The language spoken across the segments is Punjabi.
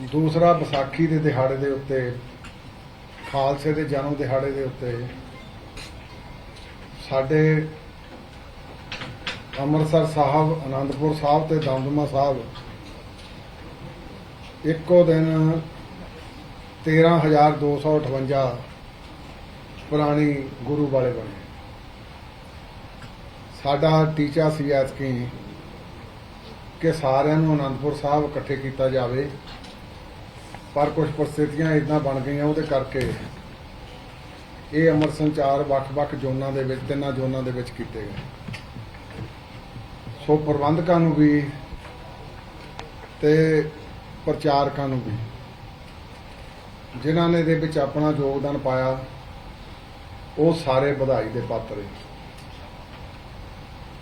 ਦੂਸਰਾ ਵਿਸਾਖੀ ਦੇ ਦਿਹਾੜੇ ਦੇ ਉੱਤੇ, ਖਾਲਸੇ ਦੇ ਜਨਮ ਦਿਹਾੜੇ ਦੇ ਉੱਤੇ, ਸਾਡੇ ਅੰਮ੍ਰਿਤਸਰ ਸਾਹਿਬ ਆਨੰਦਪੁਰ ਸਾਹਿਬ ਤੇ ਦਮਦਮਾ ਸਾਹਿਬ ਇੱਕੋ ਦਿਨ 13258 ਪੁਰਾਣੀ ਗੁਰੂ ਵਾਲੇ ਬਣੇ। ਸਾਡਾ ਟੀਚਾ ਸੀ ਐਤਕੀ ਕਿ ਸਾਰਿਆਂ ਨੂੰ ਆਨੰਦਪੁਰ ਸਾਹਿਬ ਇਕੱਠੇ ਕੀਤਾ ਜਾਵੇ। ਪਰ ਕੁਝ ਪਰਿਸਥਿਤੀਆਂ ਇਦਾਂ ਬਣ ਗਈਆਂ ਉਹਦੇ ਕਰਕੇ ਇਹ ਅਮਰ ਸੰਚਾਰ ਵੱਖ-ਵੱਖ ਜ਼ੋਨਾਂ ਦੇ ਵਿੱਚ, ਤਿੰਨਾਂ ਜ਼ੋਨਾਂ ਦੇ ਵਿੱਚ ਕੀਤੇ ਗਏ। ਸੋ ਪ੍ਰਬੰਧਕਾਂ ਨੂੰ ਵੀ ਤੇ ਪ੍ਰਚਾਰਕਾਂ ਨੂੰ ਵੀ, ਜਿਨ੍ਹਾਂ ਨੇ ਇਹਦੇ ਵਿੱਚ ਆਪਣਾ ਯੋਗਦਾਨ ਪਾਇਆ, ਉਹ ਸਾਰੇ ਵਧਾਈ ਦੇ ਪਾਤਰ ਹੈ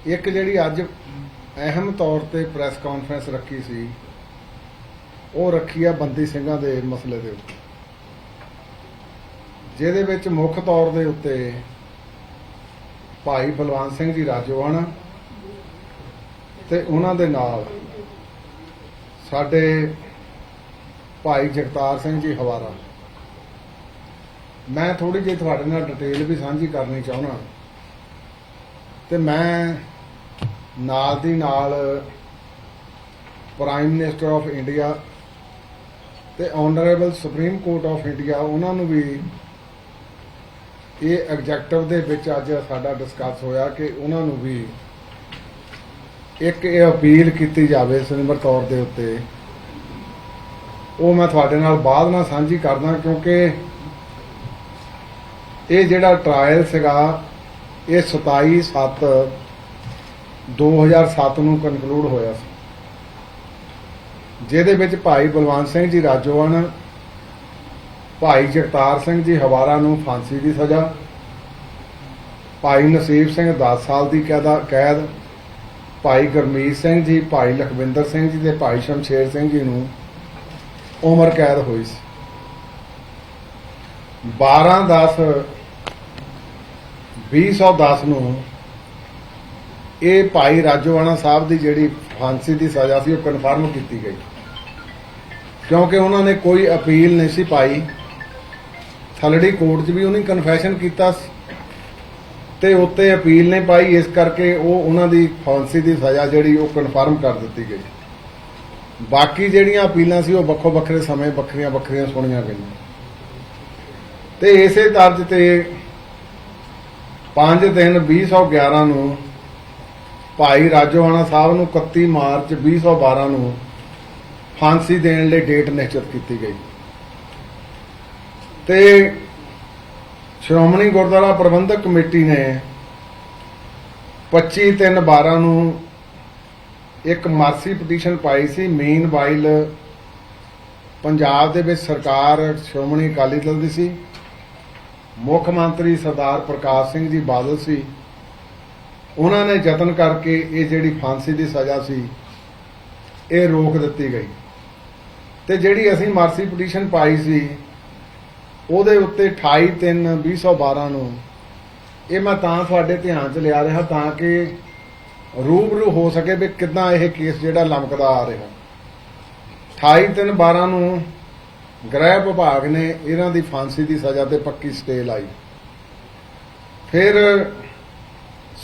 ਇੱਕ ਜਿਹੜੀ ਅੱਜ ਅਹਿਮ ਤੌਰ ਤੇ ਪ੍ਰੈਸ ਕਾਨਫਰੰਸ ਰੱਖੀ ਸੀ ਉਹ ਰੱਖੀ ਆ ਬੰਦੀ ਸਿੰਘਾਂ ਦੇ ਮਸਲੇ ਦੇ ਉੱਤੇ। ਜਿਹਦੇ ਵਿੱਚ ਮੁੱਖ ਤੌਰ ਦੇ ਉੱਤੇ ਭਾਈ ਬਲਵੰਤ ਸਿੰਘ ਜੀ ਰਾਜੋਆਣਾ ਤੇ ਉਹਨਾਂ ਦੇ ਨਾਲ ਸਾਡੇ ਭਾਈ ਜਗਤਾਰ ਸਿੰਘ ਜੀ ਹਵਾਰਾ। ਮੈਂ ਥੋੜੀ ਜਿਹੀ ਤੁਹਾਡੇ ਨਾਲ ਡਿਟੇਲ ਵੀ ਸਾਂਝੀ ਕਰਨੀ ਚਾਹੁੰਦਾ। ਤੇ ਮੈਂ ਨਾਲ ਦੀ ਨਾਲ ਪ੍ਰਾਈਮ ਮਿਨਿਸਟਰ ਆਫ ਇੰਡੀਆ ਤੇ honourable supreme court of India ਉਹਨਾਂ ਨੂੰ ਵੀ ਇਹ ਐਗਜੈਕਟਿਵ ਦੇ ਵਿੱਚ ਅੱਜ ਸਾਡਾ ਡਿਸਕਸ ਹੋਇਆ ਕਿ ਉਹਨਾਂ ਨੂੰ ਵੀ ਇੱਕ ਇਹ ਅਪੀਲ ਕੀਤੀ ਜਾਵੇ ਸੁਨਿਮਰ ਤੌਰ ਦੇ ਉੱਤੇ। ਉਹ ਮੈਂ ਤੁਹਾਡੇ ਨਾਲ ਬਾਅਦ ਨਾਲ ਸਾਂਝੀ ਕਰਦਾ ਕਿਉਂਕਿ ਇਹ ਜਿਹੜਾ ਟ੍ਰਾਇਲ ਸੀਗਾ, ਇਹ 27 7 2007 ਨੂੰ ਕਨਕਲੂਡ ਹੋਇਆ ਸੀ। ਜਿਹਦੇ ਵਿੱਚ ਭਾਈ ਬਲਵੰਤ ਸਿੰਘ ਜੀ ਰਾਜੋਵਨ, ਭਾਈ ਜਗਤਾਰ ਸਿੰਘ ਜੀ ਹਵਾਰਾ ਨੂੰ ਫਾਂਸੀ ਦੀ ਸਜ਼ਾ, ਭਾਈ ਨਸੀਬ ਸਿੰਘ 10 ਸਾਲ ਦੀ ਕੈਦਾ, ਕੈਦ, ਭਾਈ ਗੁਰਮੀਤ ਸਿੰਘ ਜੀ, ਭਾਈ ਲਖਵਿੰਦਰ ਸਿੰਘ ਜੀ ਤੇ ਭਾਈ ਸ਼ਮਸ਼ੇਰ ਸਿੰਘ ਜੀ ਨੂੰ ਉਮਰ ਕੈਦ ਹੋਈ ਸੀ। 12 10 2010 ਨੂੰ ਇਹ ਭਾਈ ਰਾਜੋਵਾਣਾ ਸਾਹਿਬ ਦੀ ਜਿਹੜੀ ਫਾਂਸੀ ਦੀ ਸਜ਼ਾ ਸੀ ਉਹ ਕਨਫਰਮ ਕੀਤੀ ਗਈ। ਕਿਉਂਕਿ ਉਹਨਾਂ ਨੇ ਕੋਈ ਅਪੀਲ ਨਹੀਂ ਸੀ ਪਾਈ। ਥਲੜੀ ਕੋਰਟ 'ਚ ਵੀ ਉਹਨੇ ਕਨਫੈਸ਼ਨ ਕੀਤਾ ਤੇ ਉੱਤੇ ਅਪੀਲ ਨਹੀਂ ਪਾਈ, ਇਸ ਕਰਕੇ ਉਹ ਉਹਨਾਂ ਦੀ ਫਾਂਸੀ ਦੀ ਸਜ਼ਾ ਜਿਹੜੀ ਉਹ ਕਨਫਰਮ ਕਰ ਦਿੱਤੀ ਗਈ। ਬਾਕੀ ਜਿਹੜੀਆਂ ਅਪੀਲਾਂ ਸੀ ਉਹ ਵੱਖੋ ਵੱਖਰੇ ਸਮੇਂ ਵੱਖਰੀਆਂ ਵੱਖਰੀਆਂ ਸੁਣੀਆਂ ਗਈਆਂ। ਤੇ ਇਸੇ ਤਰਜ ਤੇ 5 ਦਿਨ 2011 ਨੂੰ ਭਾਈ ਰਾਜੋਆਣਾ ਸਾਹਿਬ ਨੂੰ 31 ਮਾਰਚ 2012 ਨੂੰ ਫਾਂਸੀ ਦੇਣ ਲਈ ਡੇਟ ਨਿਸ਼ਚਿਤ ਕੀਤੀ ਗਈ। ਤੇ ਸ਼੍ਰੋਮਣੀ ਗੁਰਦੁਆਰਾ ਪ੍ਰਬੰਧਕ ਕਮੇਟੀ ਨੇ 25 3 12 ਨੂੰ ਇੱਕ ਮਰਸੀ ਪਟੀਸ਼ਨ ਪਾਈ ਸੀ। ਮੇਨ ਵਾਈਲ ਪੰਜਾਬ ਦੇ ਵਿੱਚ ਸਰਕਾਰ ਸ਼੍ਰੋਮਣੀ ਅਕਾਲੀ ਦਲ ਦੀ ਸੀ। ਮੁੱਖ ਮੰਤਰੀ ਸਰਦਾਰ ਪ੍ਰਕਾਸ਼ ਸਿੰਘ ਜੀ ਬਾਦਲ ਸੀ। ਉਹਨਾਂ ਨੇ ਯਤਨ ਕਰਕੇ ਇਹ ਜਿਹੜੀ ਫਾਂਸੀ ਦੀ ਸਜ਼ਾ ਸੀ, ਇਹ ਰੋਕ ਦਿੱਤੀ ਗਈ। ਤੇ ਜਿਹੜੀ ਅਸੀਂ ਮਰਸੀ ਪਟੀਸ਼ਨ ਪਾਈ ਸੀ, ਉਹਦੇ ਉੱਤੇ 28 3 2012 ਨੂੰ, ਇਹ ਮੈਂ ਤਾਂ ਤੁਹਾਡੇ ਧਿਆਨ 'ਚ ਲਿਆ ਰਿਹਾ ਤਾਂ ਕਿ ਰੂਬਰੂ ਹੋ ਸਕੇ ਵੀ ਕਿੱਦਾਂ ਇਹ ਕੇਸ ਜਿਹੜਾ ਲਮਕਦਾ ਆ ਰਿਹਾ। 28 3 12 ਨੂੰ ਗ੍ਰਹਿ ਵਿਭਾਗ ਨੇ ਇਹਨਾਂ ਦੀ ਫਾਂਸੀ ਦੀ ਸਜ਼ਾ ਤੇ ਪੱਕੀ ਸਟੇ ਲਾਈ। ਫਿਰ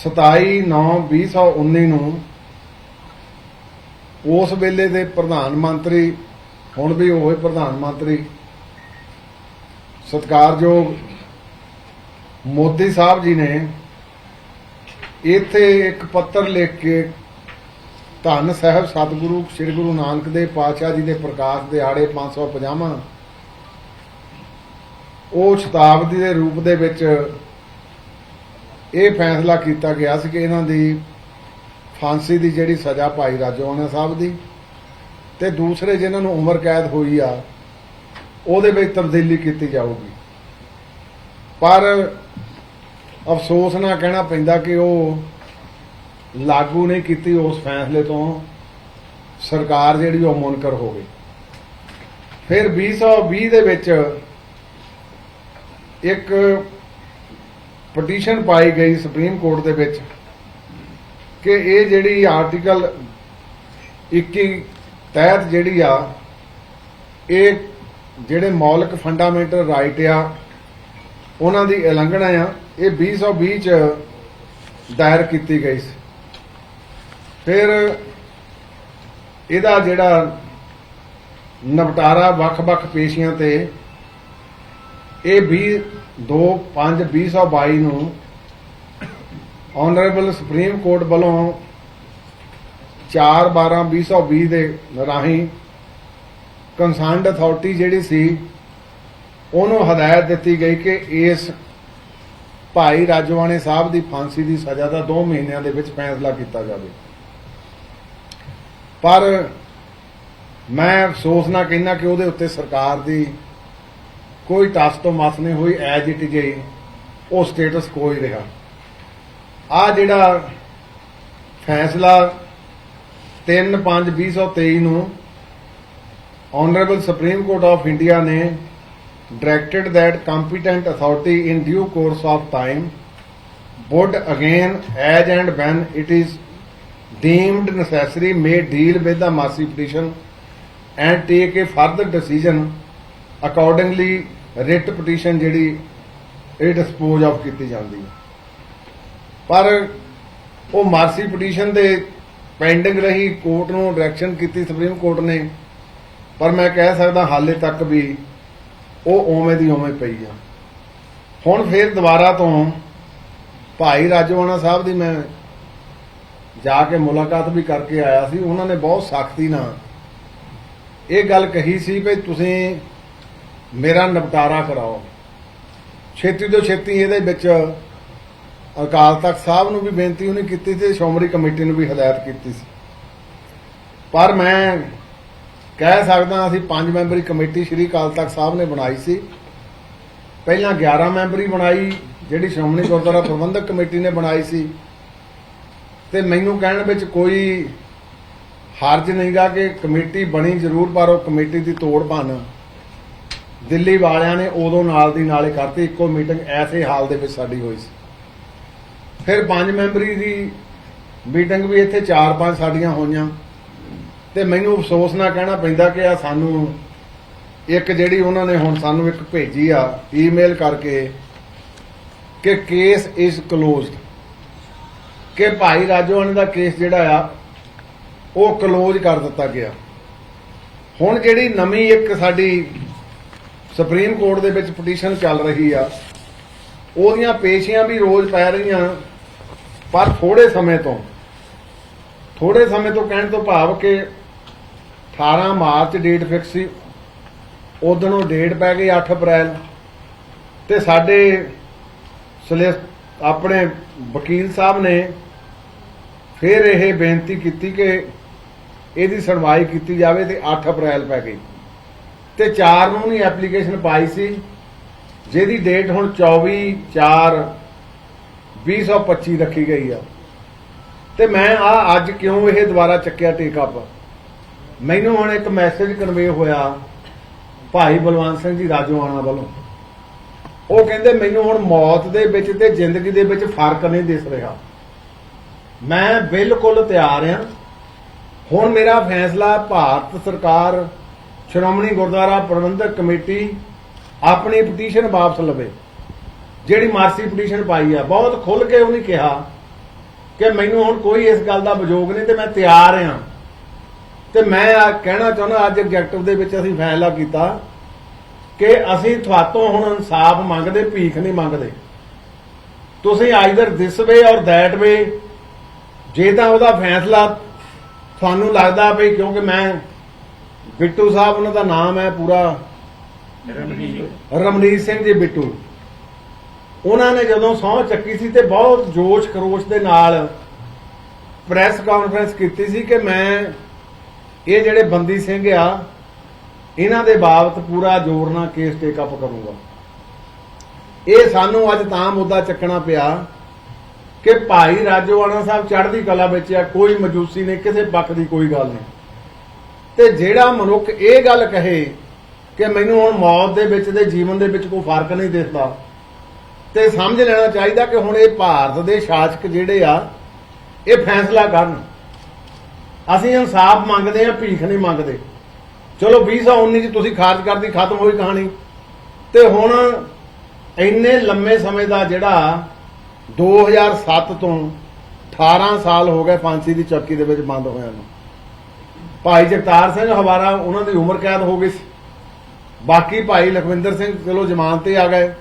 27 9 2019 ਨੂੰ ਉਸ ਵੇਲੇ ਦੇ ਪ੍ਰਧਾਨ ਮੰਤਰੀ ਹੁਣ ਵੀ ਉਹੇ ਪ੍ਰਧਾਨ ਮੰਤਰੀ। ਸਤਿਕਾਰਯੋਗ ਮੋਦੀ ਸਾਹਿਬ ਜੀ ਨੇ ਇੱਥੇ ਇੱਕ ਪੱਤਰ ਲਿਖ ਕੇ ਧੰਨ ਸਾਹਿਬ ਸਤਿਗੁਰੂ, ਸ੍ਰੀ ਗੁਰੂ ਨਾਨਕ ਦੇਵ ਪਾਤਸ਼ਾਹ ਜੀ ਦੇ ਪ੍ਰਕਾਸ਼ ਦਿਹਾੜੇ 550 ਉਹ ਸ਼ਤਾਬਦੀ ਦੇ ਰੂਪ ਦੇ ਵਿੱਚ ਇਹ ਫੈਸਲਾ ਕੀਤਾ ਗਿਆ ਸੀ ਕਿ ਇਹਨਾਂ ਦੀ ਫਾਂਸੀ ਦੀ ਜਿਹੜੀ ਸਜ਼ਾ ਭਾਈ ਰਾਜੋਆਣਾ ਸਾਹਿਬ ਦੀ ਤੇ ਦੂਸਰੇ ਜਿਨ੍ਹਾਂ ਨੂੰ ਉਮਰ ਕੈਦ ਹੋਈ ਆ, ਉਹਦੇ ਵਿੱਚ ਤਬਦੀਲੀ ਕੀਤੀ ਜਾਊਗੀ। ਪਰ ਅਫਸੋਸ ਨਾਲ ਕਹਿਣਾ ਪੈਂਦਾ ਕਿ ਉਹ ਲਾਗੂ ਨਹੀਂ ਕੀਤੀ ਉਸ ਫੈਸਲੇ ਤੋਂ, ਸਰਕਾਰ ਜਿਹੜੀ ਉਹ ਮੁਨਕਰ ਹੋ ਗਈ। ਫਿਰ 2020 ਦੇ ਵਿੱਚ ਇੱਕ ਪਟੀਸ਼ਨ ਪਾਈ ਗਈ ਸੁਪਰੀਮ ਕੋਰਟ ਦੇ ਵਿੱਚ ਕਿ ਇਹ ਜਿਹੜੀ ਆਰਟੀਕਲ 21 ਤਹਿਤ ਜਿਹੜੀ ਆ, ਇਹ ਜਿਹੜੇ ਮੌਲਿਕ ਫੰਡਾਮੈਂਟਲ ਰਾਈਟ ਆ, ਉਹਨਾਂ ਦੀ ਉਲੰਘਣਾ ਆ, ਇਹ 2020 ਚ ਦਾਇਰ ਕੀਤੀ ਗਈ ਸੀ। ਫਿਰ ਇਹਦਾ ਜਿਹੜਾ ਨਿਪਟਾਰਾ ਵੱਖ-ਵੱਖ ਪੇਸ਼ੀਆਂ ਤੇ, ਇਹ 20 2 5 2022 ਨੂੰ ਆਨਰੇਬਲ ਸੁਪਰੀਮ ਕੋਰਟ ਵੱਲੋਂ 4 12 2020 ਦੇ ਰਾਹੀਂ ਕੰਸਰਨਡ ਅਥਾਰਟੀ ਜਿਹੜੀ ਸੀ, ਉਹਨੂੰ ਹਦਾਇਤ ਦਿੱਤੀ ਗਈ ਕਿ ਇਸ ਭਾਈ ਰਾਜਵਾਣੇ ਸਾਹਿਬ ਦੀ ਫਾਂਸੀ ਦੀ ਸਜ਼ਾ ਦਾ 2 ਮਹੀਨਿਆਂ ਦੇ ਵਿੱਚ ਫੈਸਲਾ ਕੀਤਾ ਜਾਵੇ। ਪਰ ਮੈਂ ਅਫਸੋਸ ਨਾਲ ਕਹਿੰਦਾ ਕਿ ਉਹਦੇ ਉੱਤੇ ਸਰਕਾਰ ਦੀ ਕੋਈ ਟਸ ਤੋਂ ਮਸ ਨਹੀਂ ਹੋਈ ਐਜ ਇਟ ਇਜ਼ ਉਹ ਸਟੇਟਸ ਕੋਈ ਰਿਹਾ। ਆ ਜਿਹੜਾ ਫੈਸਲਾ 3/5/2023 ਨੂੰ honourable supreme court of India ਨੇ directed that competent authority in due course of time would again as and when it is deemed necessary may deal with the mercy petition and take a further decision accordingly writ petition ਜਿਹੜੀ ਇਹ ਡਿਸਪੋਜ਼ ਆਫ ਕੀਤੀ ਜਾਂਦੀ ਹੈ ਪਰ ਉਹ ਮਾਰਸੀ ਪਟੀਸ਼ਨ ਦੇ ਪੈਂਡਿੰਗ ਰਹੀ ਕੋਰਟ ਨੂੰ ਡਾਇਰੈਕਸ਼ਨ ਕੀਤੀ ਸੁਪਰੀਮ ਕੋਰਟ ਨੇ, ਪਰ ਮੈਂ ਕਹਿ ਸਕਦਾ ਹਾਲੇ ਤੱਕ ਵੀ ਉਹ ਓਵੇਂ ਦੀ ਓਵੇਂ ਪਈ ਆ। ਹੁਣ ਫੇਰ ਦੁਬਾਰਾ ਤੋਂ ਭਾਈ ਰਾਜਵਾਨਾ ਸਾਹਿਬ ਦੀ ਮੈਂ ਜਾ ਕੇ ਮੁਲਾਕਾਤ ਵੀ ਕਰਕੇ ਆਇਆ ਸੀ, ਉਹਨਾਂ ਨੇ ਬਹੁਤ ਸਖਤੀ ਨਾਲ ਇਹ ਗੱਲ ਕਹੀ ਸੀ ਵੀ ਤੁਸੀਂ ਮੇਰਾ ਨਿਪਟਾਰਾ ਕਰਾਓ। ਛੇਤੀ ਤੋਂ ਛੇਤੀ ਇਹਦੇ ਵਿੱਚ ਅਕਾਲ ਤਖਤ ਸਾਹਿਬ ਨੂੰ ਵੀ ਬੇਨਤੀ ਉਹਨੇ ਕੀਤੀ ਸੀ, ਸ਼੍ਰੋਮਣੀ ਕਮੇਟੀ ਨੂੰ ਵੀ ਹਦਾਇਤ ਕੀਤੀ ਸੀ। ਪਰ ਮੈਂ ਕਹਿ ਸਕਦਾ ਅਸੀਂ ਪੰਜ ਮੈਂਬਰੀ ਕਮੇਟੀ ਸ਼੍ਰੀ ਅਕਾਲ ਤਖਤ ਸਾਹਿਬ ਨੇ ਬਣਾਈ ਸੀ। ਪਹਿਲਾਂ 11 ਮੈਂਬਰੀ ਬਣਾਈ, ਜਿਹੜੀ ਸ਼੍ਰੋਮਣੀ ਗੁਰਦੁਆਰਾ ਪ੍ਰਬੰਧਕ ਕਮੇਟੀ ਨੇ ਬਣਾਈ ਸੀ। ਤੇ ਮੈਨੂੰ ਕਹਿਣ ਵਿੱਚ ਕੋਈ ਹਰਜ ਨਹੀਂਗਾ ਕਿ ਕਮੇਟੀ ਬਣੀ ਜ਼ਰੂਰ, ਪਰ ਉਹ ਕਮੇਟੀ ਦੀ ਤੋੜ ਭੰਨ ਦਿੱਲੀ ਵਾਲਿਆਂ ਨੇ ਉਦੋਂ ਨਾਲ ਦੀ ਨਾਲੇ ਕਰਤੀ। ਇੱਕੋ ਮੀਟਿੰਗ ਐਸੇ ਹਾਲ ਦੇ ਵਿੱਚ ਸਾਡੀ ਹੋਈ ਸੀ। ਫਿਰ ਪੰਜ ਮੈਂਬਰੀ ਦੀ ਮੀਟਿੰਗ ਵੀ ਇੱਥੇ 4-5 ਸਾਡੀਆਂ ਹੋਈਆਂ। ਤੇ ਮੈਨੂੰ ਅਫਸੋਸ ਨਾਲ ਕਹਿਣਾ ਪੈਂਦਾ ਕਿ ਆ ਸਾਨੂੰ ਇੱਕ ਜਿਹੜੀ ਉਹਨਾਂ ਨੇ ਹੁਣ ਸਾਨੂੰ ਇੱਕ ਭੇਜੀ ਆ ਈਮੇਲ ਕਰਕੇ ਕਿ ਕੇਸ ਇਜ਼ ਕਲੋਜ਼ਡ ਕਿ ਭਾਈ ਰਾਜੋਆਣੇ ਦਾ ਕੇਸ ਜਿਹੜਾ ਆ, ਉਹ ਕਲੋਜ਼ ਕਰ ਦਿੱਤਾ ਗਿਆ। ਹੁਣ ਜਿਹੜੀ ਨਵੀਂ ਇੱਕ ਸਾਡੀ ਸੁਪਰੀਮ ਕੋਰਟ ਦੇ ਵਿੱਚ ਪਟੀਸ਼ਨ ਚੱਲ ਰਹੀ ਆ, ਉਹਦੀਆਂ ਪੇਸ਼ੀਆਂ ਵੀ ਰੋਜ਼ ਪੈ ਰਹੀਆਂ। ਪਰ ਥੋੜੇ ਸਮੇਂ ਤੋਂ, ਥੋੜੇ ਸਮੇਂ ਤੋਂ ਕਹਿਣ ਤੋਂ ਭਾਵ ਕਿ 18 ਮਾਰਚ ਡੇਟ ਫਿਕਸ ਸੀ, ਉਦੋਂ ਉਹ ਡੇਟ ਪੈ ਗਈ 8 ਅਪ੍ਰੈਲ, ਤੇ ਸਾਡੇ ਸਲੇ ਆਪਣੇ ਵਕੀਲ ਸਾਹਿਬ ਨੇ ਫਿਰ ਇਹ ਬੇਨਤੀ ਕੀਤੀ ਕਿ ਇਹਦੀ ਸੁਣਵਾਈ ਕੀਤੀ ਜਾਵੇ ਤੇ 8 ਅਪ੍ਰੈਲ ਪੈ ਗਈ। ਤੇ 4 ਨੂੰ ਨਹੀਂ ਐਪਲੀਕੇਸ਼ਨ ਪਾਈ ਸੀ, ਜਿਹਦੀ ਡੇਟ ਹੁਣ 24 4 2025 ਰੱਖੀ ਗਈ ਆ। ਤੇ ਮੈਂ ਆ ਅੱਜ ਕਿਉਂ ਇਹ ਦੁਬਾਰਾ ਚੱਕਿਆ ਟੇਕ ਅਪ ਮੈਨੂੰ ਹੁਣ ਇੱਕ ਮੈਸੇਜ ਕਨਵੇ ਹੋਇਆ ਭਾਈ ਬਲਵੰਤ ਸਿੰਘ ਜੀ ਰਾਜੋਆਣਾ ਵੱਲੋਂ। ਉਹ ਕਹਿੰਦੇ, ਮੈਨੂੰ ਹੁਣ ਮੌਤ ਦੇ ਵਿੱਚ ਤੇ ਜ਼ਿੰਦਗੀ ਦੇ ਵਿੱਚ ਫ਼ਰਕ ਨਹੀਂ ਦਿਸ ਰਿਹਾ। ਮੈਂ ਬਿਲਕੁਲ ਤਿਆਰ ਆ ਹੁਣ ਮੇਰਾ ਫੈਸਲਾ ਭਾਰਤ ਸਰਕਾਰ, ਸ਼੍ਰੋਮਣੀ ਗੁਰਦੁਆਰਾ ਪ੍ਰਬੰਧਕ ਕਮੇਟੀ ਆਪਣੀ ਪਟੀਸ਼ਨ ਵਾਪਸ ਲਵੇ। ਜਿਹੜੀ ਮਾਰਸੀ ਪਟੀਸ਼ਨ ਪਾਈ ਆ ਬਹੁਤ ਖੁੱਲ ਕੇ ਉਹਨੇ ਕਿਹਾ ਕਿ ਮੈਨੂੰ ਹੁਣ ਕੋਈ ਇਸ ਗੱਲ ਦਾ ਵਿਜੋਗ ਨਹੀਂ ਤੇ ਮੈਂ ਤਿਆਰ ਹਾਂ ਤੇ ਮੈਂ ਆ ਕਹਿਣਾ ਚਾਹੁੰਦਾ ਅੱਜ ਐਗਜੈਕਟਿਵ ਦੇ ਵਿੱਚ ਅਸੀਂ ਫੈਸਲਾ ਕੀਤਾ ਕਿ ਅਸੀਂ ਤੁਹਾਤੋਂ ਹੁਣ ਇਨਸਾਫ ਮੰਗਦੇ ਭੀਖ ਨਹੀਂ ਮੰਗਦੇ। ਤੁਸੀਂ ਆਈਦਰ ਦਿਸ ਵੇ ਔਰ ਦੈਟ ਵੇ ਜੇ ਤਾਂ ਉਹਦਾ ਫੈਸਲਾ ਤੁਹਾਨੂੰ ਲੱਗਦਾ ਵੀ ਕਿਉਂਕਿ ਮੈਂ ਬਿੱਟੂ ਸਾਹਿਬ ਉਹਨਾਂ ਦਾ ਨਾਮ ਹੈ ਪੂਰਾ ਰਮਨੀਤ ਸਿੰਘ ਜੀ ਬਿੱਟੂ। ਉਹਨਾਂ ਨੇ ਜਦੋਂ ਸਹੁੰ ਚੱਕੀ ਸੀ ਤੇ ਬਹੁਤ ਜੋਸ਼ ਖਰੋਸ਼ ਦੇ ਨਾਲ ਪ੍ਰੈਸ ਕਾਨਫਰੰਸ ਕੀਤੀ ਸੀ ਕਿ ਮੈਂ ਇਹ ਜਿਹੜੇ ਬੰਦੀ ਸਿੰਘ ਆ, ਇਹਨਾਂ ਦੇ ਬਾਬਤ ਪੂਰਾ ਜ਼ੋਰ ਨਾਲ ਕੇਸ ਟੇਕ ਅਪ ਕਰੂੰਗਾ। ਇਹ ਸਾਨੂੰ ਅੱਜ ਤਾਂ ਮੁੱਦਾ ਚੱਕਣਾ ਪਿਆ ਕਿ ਭਾਈ ਰਾਜੋਆਣਾ ਸਾਹਿਬ ਚੜ੍ਹਦੀ ਕਲਾ ਵਿੱਚ ਆ, ਕੋਈ ਮਜੂਸੀ ਨਹੀਂ, ਕਿਸੇ ਪੱਖ ਦੀ ਕੋਈ ਗੱਲ ਨਹੀਂ। ਤੇ ਜਿਹੜਾ ਮਨੁੱਖ ਇਹ ਗੱਲ ਕਹੇ ਕਿ ਮੈਨੂੰ ਹੁਣ ਮੌਤ ਦੇ ਵਿੱਚ ਤੇ ਜੀਵਨ ਦੇ ਵਿੱਚ ਕੋਈ ਫ਼ਰਕ ਨਹੀਂ ਦਿਸਦਾ ਤੇ ਸਮਝ ਲੈਣਾ ਚਾਹੀਦਾ ਕਿ ਹੁਣ ਇਹ ਭਾਰਤ ਦੇ ਸ਼ਾਸਕ ਜਿਹੜੇ ਆ, ਇਹ ਫੈਸਲਾ ਕਰਨ। ਅਸੀਂ ਇਨਸਾਫ ਮੰਗਦੇ ਆ ਭੀਖ ਨਹੀਂ ਮੰਗਦੇ। ਚਲੋ 2019 ਚ ਤੁਸੀਂ ਖਾਰਜ ਕਰਦੀ ਖਤਮ ਹੋਈ ਕਹਾਣੀ। ਤੇ ਹੁਣ ਇੰਨੇ ਲੰਮੇ ਸਮੇਂ ਦਾ ਜਿਹੜਾ 2007 ਤੋਂ 18 ਸਾਲ ਹੋ ਗਏ ਫਾਂਸੀ ਦੀ ਚੌਕੀ ਦੇ ਵਿੱਚ ਬੰਦ ਹੋਇਆ ਨੂੰ। ਭਾਈ ਜਗਤਾਰ ਸਿੰਘ ਹਵਾਰਾ, ਉਹਨਾਂ ਦੀ ਉਮਰ ਕੈਦ ਹੋ ਗਈ ਸੀ। ਬਾਕੀ ਭਾਈ ਲਖਵਿੰਦਰ ਸਿੰਘ, ਚਲੋ ਜ਼ਮਾਨਤ ਤੇ ਆ ਗਏ।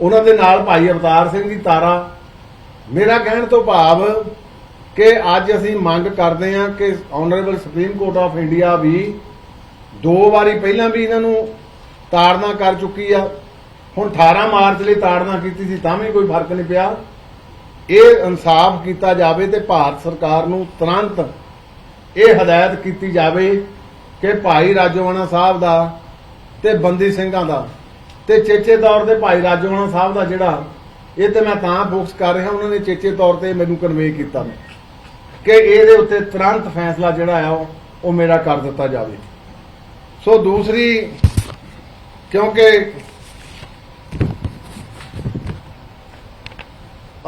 ਉਹਨਾਂ ਦੇ ਨਾਲ ਭਾਈ ਅਵਤਾਰ ਸਿੰਘ ਦੀ ਤਾਰਾ। ਮੇਰਾ ਕਹਿਣ ਤੋਂ ਭਾਵ ਕਿ ਅੱਜ ਅਸੀਂ ਮੰਗ ਕਰਦੇ ਹਾਂ ਕਿ honourable supreme court of India ਵੀ ਦੋ ਵਾਰੀ ਪਹਿਲਾਂ ਵੀ ਇਹਨਾਂ ਨੂੰ ਤਾੜਨਾ ਕਰ ਚੁੱਕੀ ਆ। ਹੁਣ 18 ਮਾਰਚ ਲਈ ਤਾੜਨਾ ਕੀਤੀ ਸੀ, ਤਾਂ ਵੀ ਕੋਈ ਫ਼ਰਕ ਨਹੀਂ ਪਿਆ। ਇਹ ਇਨਸਾਫ ਕੀਤਾ ਜਾਵੇ ਤੇ ਭਾਰਤ ਸਰਕਾਰ ਨੂੰ ਤੁਰੰਤ ਇਹ ਹਦਾਇਤ ਕੀਤੀ ਜਾਵੇ ਕਿ ਭਾਈ ਰਾਜੋਆਣਾ ਸਾਹਿਬ ਦਾ ਤੇ ਬੰਦੀ ਸਿੰਘਾਂ ਦਾ ਤੇ ਚੇਚੇ ਤੌਰ ਤੇ ਭਾਈ ਰਾਜੋਆਣਾ ਸਾਹਿਬ ਦਾ ਜਿਹੜਾ, ਇਹ ਤੇ ਮੈਂ ਤਾਂ ਫੋਕਸ ਕਰ ਰਿਹਾ, ਉਹਨਾਂ ਨੇ ਚੇਚੇ ਤੌਰ ਤੇ ਮੈਨੂੰ ਕਨਵੇ ਕੀਤਾ ਕਿ ਇਹਦੇ ਉੱਤੇ ਤੁਰੰਤ ਫੈਸਲਾ ਜਿਹੜਾ ਆ, ਉਹ- ਮੇਰਾ ਕਰ ਦਿੱਤਾ ਜਾਵੇ। ਸੋ ਦੂਸਰੀ, ਕਿਉਂਕਿ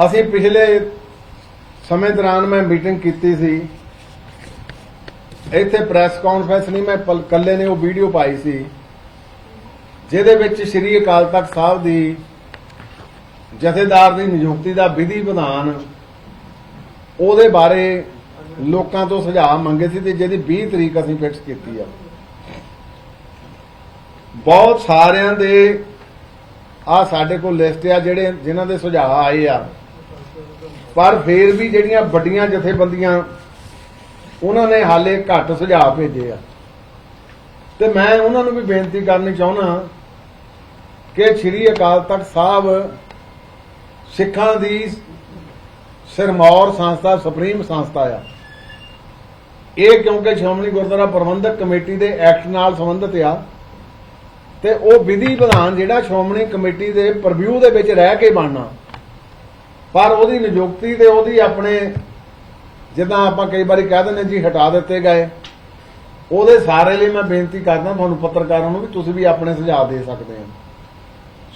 ਅਸੀਂ ਪਿਛਲੇ ਸਮੇਂ ਦੌਰਾਨ ਮੈਂ ਮੀਟਿੰਗ ਕੀਤੀ ਸੀ, ਇੱਥੇ ਪ੍ਰੈਸ ਕਾਨਫਰੰਸ ਨਹੀਂ, ਮੈਂ ਪਲ- ਕੱਲੇ ਨੇ ਉਹ ਵੀਡੀਓ ਪਾਈ ਸੀ। ਜਿਹਦੇ ਵਿੱਚ ਸ੍ਰੀ ਅਕਾਲ ਤਖਤ ਸਾਹਿਬ ਦੀ ਜਥੇਦਾਰ ਦੀ ਨਿਯੁਕਤੀ ਦਾ ਵਿਧੀ ਵਿਧਾਨ ਉਹਦੇ ਬਾਰੇ ਲੋਕਾਂ ਤੋਂ ਸੁਝਾਅ ਮੰਗੇ ਸੀ ਤੇ ਜਿਹਦੀ 20 ਤਰੀਕ ਅਸੀਂ ਫਿਕਸ ਕੀਤੀ ਆ। ਬਹੁਤ ਸਾਰਿਆਂ ਦੇ ਆ ਸਾਡੇ ਕੋਲ ਲਿਸਟ ਆ ਜਿਹੜੇ ਜਿਨ੍ਹਾਂ ਦੇ ਸੁਝਾਅ ਆਏ ਆ। ਪਰ ਫੇਰ ਵੀ ਜਿਹੜੀਆਂ ਵੱਡੀਆਂ ਜਥੇਬੰਦੀਆਂ, ਉਹਨਾਂ ਨੇ ਹਾਲੇ ਘੱਟ ਸੁਝਾਅ ਭੇਜੇ ਆ। ਤੇ ਮੈਂ ਉਹਨਾਂ ਨੂੰ ਵੀ ਬੇਨਤੀ ਕਰਨੀ ਚਾਹੁੰਦਾ ਕਿ ਸ੍ਰੀ ਅਕਾਲ ਤਖਤ ਸਾਹਿਬ ਸਿੱਖਾਂ ਦੀ ਸਿਰਮੌਰ ਸੰਸਥਾ, ਸੁਪਰੀਮ ਸੰਸਥਾ ਆ। ਇਹ ਕਿਉਂਕਿ ਸ਼੍ਰੋਮਣੀ ਗੁਰਦੁਆਰਾ ਪ੍ਰਬੰਧਕ ਕਮੇਟੀ ਦੇ ਐਕਟ ਨਾਲ ਸੰਬੰਧਿਤ ਆ ਤੇ ਉਹ ਵਿਧੀ ਵਿਧਾਨ ਜਿਹੜਾ ਸ਼੍ਰੋਮਣੀ ਕਮੇਟੀ ਦੇ ਪ੍ਰਵਿਊ ਦੇ ਵਿੱਚ ਰਹਿ ਕੇ ਬਣਨਾ। ਪਰ ਉਹਦੀ ਨਿਯੁਕਤੀ ਤੇ ਉਹਦੀ ਆਪਣੇ ਜਿੱਦਾਂ ਆਪਾਂ ਕਈ ਵਾਰੀ ਕਹਿ ਦਿੰਦੇ ਜੀ ਹਟਾ ਦਿੱਤੇ ਗਏ। ਉਹਦੇ ਸਾਰੇ ਲਈ ਮੈਂ ਬੇਨਤੀ ਕਰਦਾ, ਤੁਹਾਨੂੰ ਪੱਤਰਕਾਰਾਂ ਨੂੰ ਵੀ ਤੁਸੀਂ ਵੀ ਆਪਣੇ ਸੁਝਾਅ ਦੇ ਸਕਦੇ ਹੋ।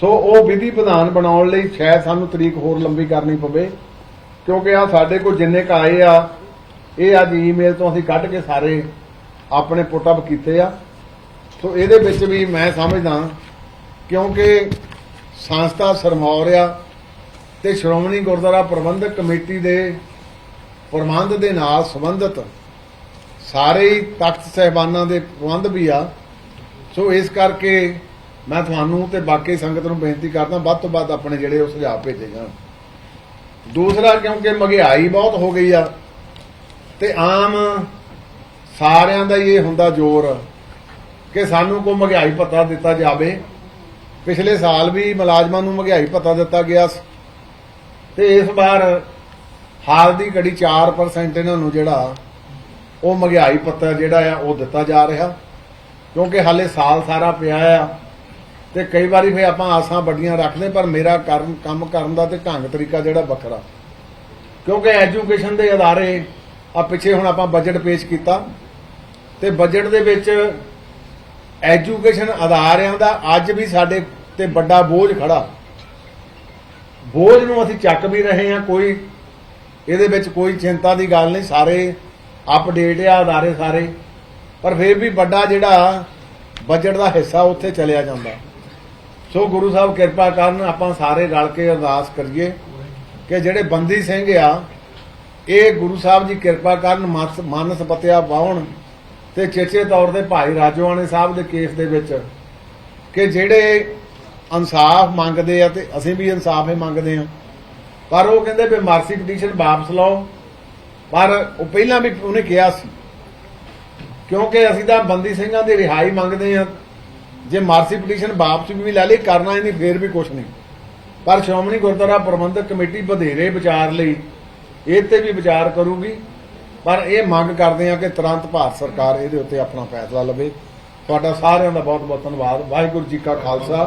ਸੋ ਉਹ ਵਿਧੀ ਵਿਧਾਨ ਬਣਾਉਣ ਲਈ ਸ਼ਾਇਦ ਸਾਨੂੰ ਤਰੀਕ ਹੋਰ ਲੰਬੀ ਕਰਨੀ ਪਵੇ, ਕਿਉਂਕਿ ਆ ਸਾਡੇ ਕੋਲ ਜਿੰਨੇ ਕ ਆਏ ਆ, ਇਹ ਅੱਜ ਈਮੇਲ ਤੋਂ ਅਸੀਂ ਕੱਢ ਕੇ ਸਾਰੇ ਆਪਣੇ ਪੁੱਟ ਅਪ ਕੀਤੇ ਆ। ਸੋ ਇਹਦੇ ਵਿੱਚ ਵੀ ਮੈਂ ਸਮਝਦਾ ਕਿਉਂਕਿ ਸੰਸਥਾ ਸਰਮੌਰ ਆ ਤੇ ਸ਼੍ਰੋਮਣੀ ਗੁਰਦੁਆਰਾ ਪ੍ਰਬੰਧਕ ਕਮੇਟੀ ਦੇ ਪ੍ਰਬੰਧ ਦੇ ਨਾਲ ਸੰਬੰਧਿਤ ਸਾਰੇ ਹੀ ਤਖਤ ਸਹਿਬਾਨਾਂ ਦੇ ਪ੍ਰਬੰਧ ਵੀ ਆ। ਸੋ ਇਸ ਕਰਕੇ ਮੈਂ ਤੁਹਾਨੂੰ ਤੇ ਬਾਕੀ ਸੰਗਤ ਨੂੰ ਬੇਨਤੀ ਕਰਦਾ, ਵੱਧ ਤੋਂ ਵੱਧ ਆਪਣੇ ਜਿਹੜੇ ਉਹ ਸੁਝਾਅ ਭੇਜੇ ਜਾਣ। ਦੂਸਰਾ, ਕਿਉਂਕਿ ਮਹਿੰਗਾਈ ਬਹੁਤ ਹੋ ਗਈ ਆ, ਤੇ ਆਮ ਸਾਰਿਆਂ ਦਾ ਇਹ ਹੁੰਦਾ ਜ਼ੋਰ ਕਿ ਸਾਨੂੰ ਕੋ ਮਹਿੰਗਾਈ ਭੱਤਾ ਦਿੱਤਾ ਜਾਵੇ। ਪਿਛਲੇ ਸਾਲ ਵੀ ਮੁਲਾਜ਼ਮਾਂ ਨੂੰ ਮਹਿੰਗਾਈ ਭੱਤਾ ਦਿੱਤਾ ਗਿਆ ਸੀ, ਤੇ ਇਸ ਵਾਰ ਹਾਲ ਦੀ ਘੜੀ 4% ਇਹਨਾਂ ਨੂੰ ਜਿਹੜਾ, ਉਹ ਮਹਿੰਗਾਈ ਪੱਤਾ ਜਿਹੜਾ ਆ, ਉਹ ਦਿੱਤਾ ਜਾ ਰਿਹਾ। ਕਿਉਂਕਿ ਹਾਲੇ ਸਾਲ ਸਾਰਾ ਪਿਆ ਆ ਤੇ ਕਈ ਵਾਰੀ ਫੇ ਆਪਾਂ ਆਸਾਂ ਵੱਡੀਆਂ ਰੱਖਦੇ ਪਰ ਮੇਰਾ ਕਰਨ, ਕੰਮ ਕਰਨ ਦਾ ਤੇ ਢੰਗ ਤਰੀਕਾ ਜਿਹੜਾ ਵੱਖਰਾ। ਕਿਉਂਕਿ ਐਜੂਕੇਸ਼ਨ ਦੇ ਅਦਾਰੇ ਆ, ਪਿੱਛੇ ਹੁਣ ਆਪਾਂ ਬਜਟ ਪੇਸ਼ ਕੀਤਾ। ਤੇ ਬਜਟ ਦੇ ਵਿੱਚ ਐਜੂਕੇਸ਼ਨ ਅਦਾਰਿਆਂ ਦਾ ਅੱਜ ਵੀ ਸਾਡੇ ਤੇ ਵੱਡਾ ਬੋਝ ਖੜਾ। ਬੋਝ ਨੂੰ ਅਸੀਂ ਚੱਕ ਵੀ ਰਹੇ ਹਾਂ, ਕੋਈ ਇਹਦੇ ਵਿੱਚ ਕੋਈ ਚਿੰਤਾ ਦੀ ਗੱਲ ਨਹੀਂ, ਸਾਰੇ ਅਪਡੇਟ ਆ ਅਦਾਰੇ ਸਾਰੇ। ਪਰ ਫਿਰ ਵੀ ਵੱਡਾ ਜਿਹੜਾ ਬਜਟ ਦਾ ਹਿੱਸਾ ਉੱਥੇ ਚਲਿਆ ਜਾਂਦਾ। ਸੋ ਗੁਰੂ ਸਾਹਿਬ ਕਿਰਪਾ ਕਰਨ ਆਪਾਂ ਸਾਰੇ ਰਲ ਕੇ ਅਰਦਾਸ ਕਰੀਏ ਕਿ ਜਿਹੜੇ ਬੰਦੀ ਸਿੰਘ ਆ, ਇਹ ਗੁਰੂ ਸਾਹਿਬ ਜੀ ਕਿਰਪਾ ਕਰਨ ਮਸ- ਮਾਨਸ ਪਤਿਆ ਪਾਉਣ ਤੇ ਚੇਚੇ ਤੌਰ ਤੇ ਭਾਈ ਰਾਜੋਆਣੇ ਸਾਹਿਬ ਦੇ ਕੇਸ ਦੇ ਵਿੱਚ ਕਿ ਜਿਹੜੇ ਇਨਸਾਫ ਮੰਗਦੇ ਆ ਤੇ ਅਸੀਂ ਵੀ ਇਨਸਾਫ ਹੀ ਮੰਗਦੇ ਆ। ਪਰ ਉਹ ਕਹਿੰਦੇ ਵੀ ਮਾਰਸੀ ਪਟੀਸ਼ਨ ਵਾਪਸ ਲਓ। ਪਰ ਉਹ ਪਹਿਲਾਂ ਵੀ ਉਹਨੇ ਕਿਹਾ ਸੀ, ਕਿਉਂਕਿ ਅਸੀਂ ਤਾਂ ਬੰਦੀ ਸਿੰਘਾਂ ਦੀ ਰਿਹਾਈ ਮੰਗਦੇ ਆ। ਜੇ ਮਾਰਸੀ ਪਟੀਸ਼ਨ ਵਾਪਸ ਵੀ ਲੈ ਲਈ ਕਰਨਾ ਨਹੀਂ ਫੇਰ ਵੀ ਕੁਝ ਨਹੀਂ। ਪਰ ਸ਼੍ਰੋਮਣੀ ਗੁਰਦੁਆਰਾ ਪ੍ਰਬੰਧਕ ਕਮੇਟੀ ਵਧੇਰੇ ਵਿਚਾਰ ਲਈ ਇਹ ਤੇ ਵੀ ਵਿਚਾਰ ਕਰੂਗੀ। ਪਰ ਇਹ ਮੰਗ ਕਰਦੇ ਆ ਕਿ ਤੁਰੰਤ ਭਾਰਤ ਸਰਕਾਰ ਇਹਦੇ ਉੱਤੇ ਆਪਣਾ ਫੈਸਲਾ ਲਵੇ। ਤੁਹਾਡਾ ਸਾਰਿਆਂ ਦਾ ਬਹੁਤ ਬਹੁਤ ਧੰਨਵਾਦ। ਵਾਹਿਗੁਰੂ ਜੀ ਕਾ ਖਾਲਸਾ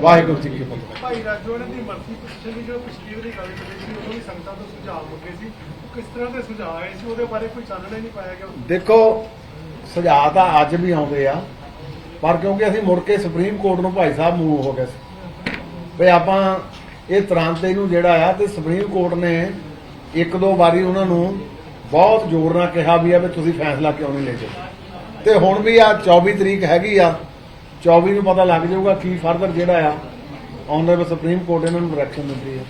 ਵਾਹਿਗੁਰੂ ਜੀ ਕੀ ਫਤਿਹ। ਭਾਈ ਰਾਜੋਆਣਾ ਦੀ ਮਰਜ਼ੀ ਪਿਛਲੀ ਦੀ ਜੋ ਪਿਛਲੀ ਵਾਰੀ ਗੱਲ ਕੀਤੀ ਸੀ ਉਦੋਂ ਵੀ ਸੰਗਤਾਂ ਤੋਂ ਸੁਝਾਅ ਮੰਗੇ ਸੀ। ਉਹ ਕਿਸ ਤਰ੍ਹਾਂ ਦੇ ਸੁਝਾਅ ਆਏ ਸੀ? ਉਹਦੇ ਬਾਰੇ ਕੋਈ ਚਾਨਣਾ ਨਹੀਂ ਪਾਇਆ ਗਿਆ। ਦੇਖੋ ਸੁਝਾਅ ਤਾਂ ਅੱਜ ਵੀ ਆਉਂਦੇ ਆ। ਪਰ ਕਿਉਂਕਿ ਅਸੀਂ ਮੁੜ ਕੇ ਸੁਪਰੀਮ ਕੋਰਟ ਨੂੰ ਭਾਈ ਸਾਹਿਬ ਮੂਵ ਹੋ ਗਏ ਸੀ। ਵੀ ਆਪਾਂ ਇਹ ਤੁਰੰਤ ਇਹਨੂੰ ਜਿਹੜਾ ਆ ਤੇ ਸੁਪਰੀਮ ਕੋਰਟ ਨੇ ਇੱਕ ਦੋ ਵਾਰੀ ਉਹਨਾਂ ਨੂੰ ਬਹੁਤ ਜ਼ੋਰ ਨਾਲ ਕਿਹਾ ਵੀ ਆ ਵੀ ਤੁਸੀਂ ਫੈਸਲਾ ਕਿਉਂ ਨਹੀਂ ਲੈਂਦੇ। ਤੇ ਹੁਣ ਵੀ ਆ 24 ਤਰੀਕ ਹੈਗੀ ਆ 24 ਨੂੰ ਪਤਾ ਲੱਗ ਜਾਊਗਾ ਕੀ ਫਰਦਰ ਜਿਹੜਾ ਆ ਆਨਰੇਬਲ ਸੁਪਰੀਮ ਕੋਰਟ ਇਹਨਾਂ ਨੂੰ ਡਾਇਰੈਕਸ਼ਨ ਦਿੰਦੀ ਹੈ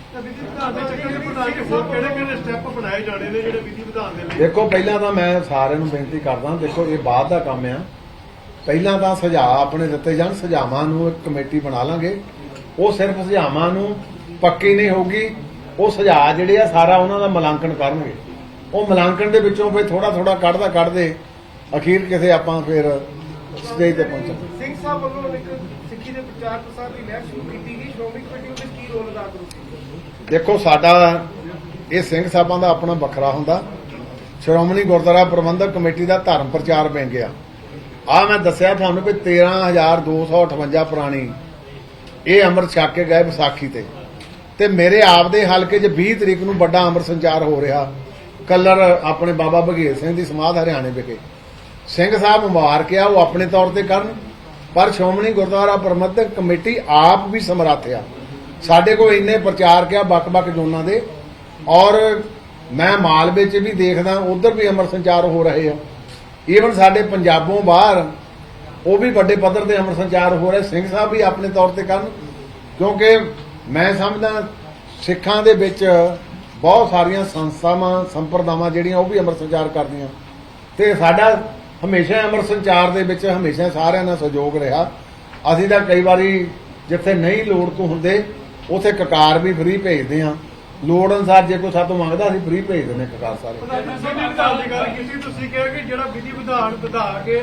ਨੇ ਦੇਖੋ ਪਹਿਲਾਂ ਤਾਂ ਮੈਂ ਸਾਰਿਆਂ ਨੂੰ ਬੇਨਤੀ ਕਰਦਾ ਦੇਖੋ ਇਹ ਬਾਅਦ ਦਾ ਕੰਮ ਆ। ਪਹਿਲਾਂ ਤਾਂ ਸੁਝਾਅ ਆਪਣੇ ਦਿੱਤੇ ਜਾਣ ਸੁਝਾਵਾਂ ਨੂੰ ਇੱਕ ਕਮੇਟੀ ਬਣਾ ਲਾਂਗੇ। ਉਹ ਸਿਰਫ ਸੁਝਾਵਾਂ ਨੂੰ ਪੱਕੀ ਨਹੀਂ ਹੋਊਗੀ। ਉਹ ਸੁਝਾਅ ਜਿਹੜੇ ਆ ਸਾਰਾ ਉਹਨਾਂ ਦਾ ਮੁਲਾਂਕਣ ਕਰਨਗੇ। ਉਹ ਮੁਲਾਂਕਣ ਦੇ ਵਿੱਚੋਂ ਫਿਰ ਥੋੜਾ ਥੋੜਾ ਕੱਢਦਾ ਕੱਢਦੇ ਅਖੀਰ ਕਿਸੇ ਆਪਾਂ ਫਿਰ ਸਟੇਜ ਤੇ ਪਹੁੰਚਾਂਗੇ। ਸਿੰਘ ਸਾਹਿਬ ਵੱਲੋਂ ਇੱਕ ਸਿੱਖੀ ਦੇ ਪ੍ਰਚਾਰ ਪ੍ਰਸਾਰ ਦੀ ਲਹਿਰ ਸ਼ੁਰੂ ਕੀਤੀ ਗਈ। ਸ਼੍ਰੋਮਣੀ ਕਮੇਟੀ ਉਹਦੇ ਕੀ ਰੋਲ ਅਦਾ ਕਰੂਗੀ ਦੇਖੋ ਸਾਡਾ ਇਹ ਸਿੰਘ ਸਾਹਿਬਾਂ ਦਾ ਆਪਣਾ ਵੱਖਰਾ ਹੁੰਦਾ। ਸ਼੍ਰੋਮਣੀ ਗੁਰਦੁਆਰਾ ਪ੍ਰਬੰਧਕ ਕਮੇਟੀ ਦਾ ਧਰਮ ਪ੍ਰਚਾਰ ਬੈਂਕ ਆ ਆ ਮੈਂ ਦੱਸਿਆ ਤੁਹਾਨੂੰ ਵੀ 13258 ਪੁਰਾਣੀ। ਇਹ ਅੰਮ੍ਰਿਤ ਛਕ ਕੇ ਗਏ ਵਿਸਾਖੀ ਤੇ। ਤੇ ਮੇਰੇ ਆਪ ਦੇ ਹਲਕੇ 'ਚ 20 ਤਰੀਕ ਨੂੰ ਵੱਡਾ ਅੰਮ੍ਰਿਤ ਸੰਚਾਰ ਹੋ ਰਿਹਾ। ਕੱਲਰ ਆਪਣੇ ਬਾਬਾ ਬਘੇਲ ਸਿੰਘ ਦੀ ਸਮਾਧ ਹਰਿਆਣੇ ਵਿਖੇ। ਸਿੰਘ ਸਾਹਿਬ ਮੁਬਾਰਕ ਆ, ਉਹ ਆਪਣੇ ਤੌਰ ਤੇ ਕਰਨ। ਪਰ ਸ਼੍ਰੋਮਣੀ ਗੁਰਦੁਆਰਾ ਪ੍ਰਬੰਧਕ ਕਮੇਟੀ ਆਪ ਵੀ ਸਮਰੱਥ ਆ। ਸਾਡੇ ਕੋਲ ਇੰਨੇ ਪ੍ਰਚਾਰ ਆ ਵੱਖ-ਵੱਖ ਜ਼ੋਨਾਂ ਦੇ। ਔਰ ਮੈਂ ਮਾਲਵੇ 'ਚ ਵੀ ਦੇਖਦਾ, ਉਧਰ ਵੀ ਅੰਮ੍ਰਿਤ ਸੰਚਾਰ ਹੋ ਰਹੇ ਆ। ਈਵਨ ਸਾਡੇ ਪੰਜਾਬੋਂ ਬਾਹਰ, ਉਹ ਵੀ ਵੱਡੇ ਪੱਧਰ ਤੇ ਅੰਮ੍ਰਿਤ ਸੰਚਾਰ ਹੋ ਰਿਹਾ। ਸਿੰਘ ਸਾਹਿਬ ਵੀ ਆਪਣੇ ਤੌਰ ਤੇ ਕਰਨ, ਕਿਉਂਕਿ ਮੈਂ ਸਮਝਦਾ ਸਿੱਖਾਂ ਦੇ ਵਿੱਚ ਬਹੁਤ ਸਾਰੀਆਂ ਸੰਸਥਾਵਾਂ, ਸੰਪਰਦਾਵਾਂ ਜਿਹੜੀਆਂ, ਉਹ ਵੀ ਅੰਮ੍ਰਿਤ ਸੰਚਾਰ ਕਰਦੀਆਂ। ਤੇ ਸਾਡਾ ਹਮੇਸ਼ਾ ਅੰਮ੍ਰਿਤ ਸੰਚਾਰ ਦੇ ਵਿੱਚ ਹਮੇਸ਼ਾ ਸਾਰਿਆਂ ਨਾਲ ਸਹਿਯੋਗ ਰਿਹਾ। ਅਸੀਂ ਤਾਂ ਕਈ ਵਾਰੀ ਜਿੱਥੇ ਨਹੀਂ ਲੋੜ ਤੋਂ ਹੁੰਦੇ, ਉਥੇ ਕਕਾਰ ਵੀ ਫ੍ਰੀ ਭੇਜਦੇ ਹਾਂ। ਲੋੜ ਅਨੁਸਾਰ ਜੇ ਕੋਈ ਸਾਤੋਂ ਮੰਗਦਾ ਅਸੀਂ ਫ੍ਰੀ ਭੇਜ ਦਿੰਦੇ ਕਕਾਰ ਸਾਰੇ ਪ੍ਰਧਾਨ ਜੀ ਵਿਧੀ ਵਿਧਾਨ ਦੀ ਗੱਲ ਕੀਤੀ ਤੁਸੀਂ ਕਿਹਾ ਕਿ ਜਿਹੜਾ ਵਿਧੀ ਵਿਧਾਨ ਵਧਾ ਕੇ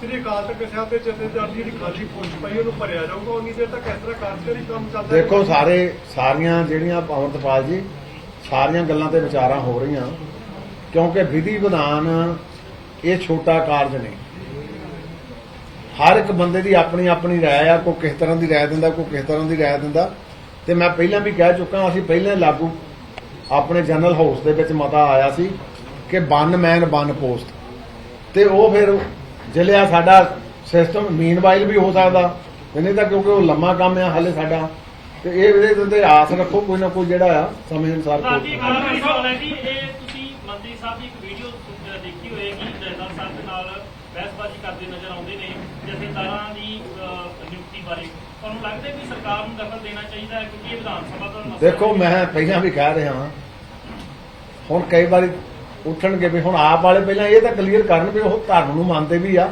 ਸ੍ਰੀ ਅਕਾਲ ਤਖਤ ਸਾਹਿਬ ਦੇ ਜਥੇਦਾਰ ਦੀ ਜਿਹੜੀ ਖਾਲੀ ਪੋਸਟ ਪਈ ਉਹਨੂੰ ਭਰਿਆ ਜਾਊਗਾ ਉਨੀ ਦੇਰ ਤੱਕ ਇਸ ਤਰ੍ਹਾਂ ਕਾਰਜਕਾਰੀ ਕੰਮ ਚੱਲਦਾ ਦੇਖੋ ਸਾਰੇ ਸਾਰੀਆਂ ਜਿਹੜੀਆਂ ਅਮਰਤਪਾਲ ਜੀ ਸਾਰੀਆਂ ਗੱਲਾਂ ਤੇ ਵਿਚਾਰਾਂ ਹੋ ਰਹੀਆਂ ਕਿਉਂਕਿ ਵਿਧੀ ਵਿਧਾਨ ਇਹ ਛੋਟਾ ਕਾਰਜ ਨਹੀਂ। ਹਰ ਇੱਕ ਬੰਦੇ ਦੀ ਆਪਣੀ ਆਪਣੀ ਰਾਏ ਆ ਕੋਈ ਕਿਸ ਤਰ੍ਹਾਂ ਦੀ ਰਾਏ ਦਿੰਦਾ ਕੋਈ ਕਿਸ ਤਰ੍ਹਾਂ ਦੀ ਰਾਏ ਦਿੰਦਾ। ਤੇ ਮੈਂ ਪਹਿਲਾਂ ਵੀ ਕਹਿ ਚੁੱਕਾ ਅਸੀਂ ਪਹਿਲਾਂ ਲਾਗੂ ਆਪਣੇ ਜਨਰਲ ਹਾਊਸ ਦੇ ਵਿੱਚ ਮਤਾ ਆਇਆ ਸੀ ਕਿ ਵਨ ਮੈਨ ਵਨ ਪੋਸਟ। ਤੇ ਉਹ ਫਿਰ ਜਿਲਿਆ ਸਾਡਾ ਸਿਸਟਮ ਮੀਨਵਾਈਲ ਵੀ ਹੋ ਸਕਦਾ। ਨਹੀਂ ਤਾਂ ਕਿਉਂਕਿ ਉਹ ਲੰਮਾ ਕੰਮ ਆ ਹਾਲੇ ਸਾਡਾ। ਤੇ ਇਹ ਇਹਦੇ ਤੇ ਆਸ ਰੱਖੋ ਕੋਈ ਨਾ ਕੋਈ ਜਿਹੜਾ ਆ ਸਮੇਂ ਅਨੁਸਾਰ ਕੋਈ ਤੁਸੀਂ ਮੰਤਰੀ ਸਾਹਿਬ ਦੀ ਇੱਕ ਵੀਡੀਓ ਦੇਖੀ ਹੋਏਗੀ ਜੈਦਾਰ ਸਾਹਿਬ ਦੇ ਨਾਲ ਬਹਿਸਬਾਜ਼ੀ ਕਰਦੇ ਨਜ਼ਰ ਆਉਂਦੇ ਨੇ ਜਥੇਦਾਰਾਂ ਦੀ ਅਹ, ਨਿਯੁਕਤੀ ਬਾਰੇ ਤੁਹਾਨੂੰ ਲੱਗਦਾ ਹੈ ਕਿ ਸਰਕਾਰ ਨੂੰ ਦਖਲ ਦੇਣਾ ਚਾਹੀਦਾ ਹੈ? ਕਿਉਂਕਿ ਇਹ ਵਿਧਾਨ ਸਭਾ ਦਾ ਮਸਲਾ ਦੇਖੋ ਮੈਂ ਪਹਿਲਾਂ ਵੀ ਕਹਿ ਰਿਹਾ ਹਾਂ। ਹੁਣ ਕਈ ਵਾਰੀ ਉੱਠਣਗੇ ਵੀ ਹੁਣ ਆਪ ਵਾਲੇ ਪਹਿਲਾਂ ਇਹ ਤਾਂ ਕਲੀਅਰ ਕਰਨ ਵੀ ਉਹ ਧਰਮ ਨੂੰ ਮੰਨਦੇ ਵੀ ਆ।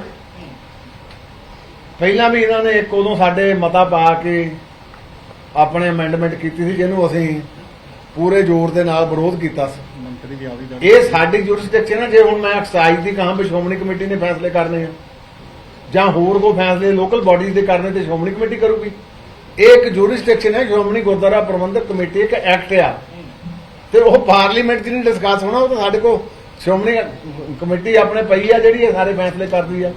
ਪਹਿਲਾਂ ਵੀ ਇਹਨਾਂ ਨੇ ਇੱਕ ਉਦੋਂ ਸਾਡੇ ਮਤਾ ਪਾ ਕੇ ਆਪਣੇ ਅਮੈਂਡਮੈਂਟ ਕੀਤੀ ਸੀ ਜਿਹਨੂੰ ਅਸੀਂ ਪੂਰੇ ਜ਼ੋਰ ਦੇ ਨਾਲ ਵਿਰੋਧ ਕੀਤਾ ਸੀ। ਇਹ ਸਾਡੀ ਜੁਰਿਸਡਿਕਸ਼ਨ ਹੈ ਜੇ ਹੁਣ ਮੈਂ ਐਕਸਾਈਜ਼ ਦੀ ਕਹਾਂ ਵੀ ਸ਼੍ਰੋਮਣੀ ਕਮੇਟੀ ਨੇ ਫੈਸਲੇ ਕਰਨੇ ਆ। ਜਾਂ ਹੋਰ ਕੋਈ ਫੈਸਲੇ ਲੋਕਲ ਬਾਡੀਜ਼ ਦੇ ਕਰਨੇ ਤੇ ਸ਼੍ਰੋਮਣੀ ਕਮੇਟੀ ਕਰੂਗੀ। ਇਹ ਇੱਕ ਜੁਰਿਸਡਿਕਸ਼ਨ ਹੈ, ਸ਼੍ਰੋਮਣੀ ਗੁਰਦੁਆਰਾ ਪ੍ਰਬੰਧਕ ਕਮੇਟੀ ਇੱਕ ਐਕਟ ਆ। ਤੇ ਉਹ ਪਾਰਲੀਮੈਂਟ 'ਚ ਨਹੀਂ ਡਿਸਕਸ ਹੋਣਾ, ਉਹ ਤਾਂ ਸਾਡੇ ਕੋਲ ਸ਼੍ਰੋਮਣੀ ਕਮੇਟੀ ਆਪਣੇ ਪਈ ਆ ਜਿਹੜੀ ਇਹ ਸਾਰੇ ਫੈਸਲੇ ਕਰਦੀ ਆ।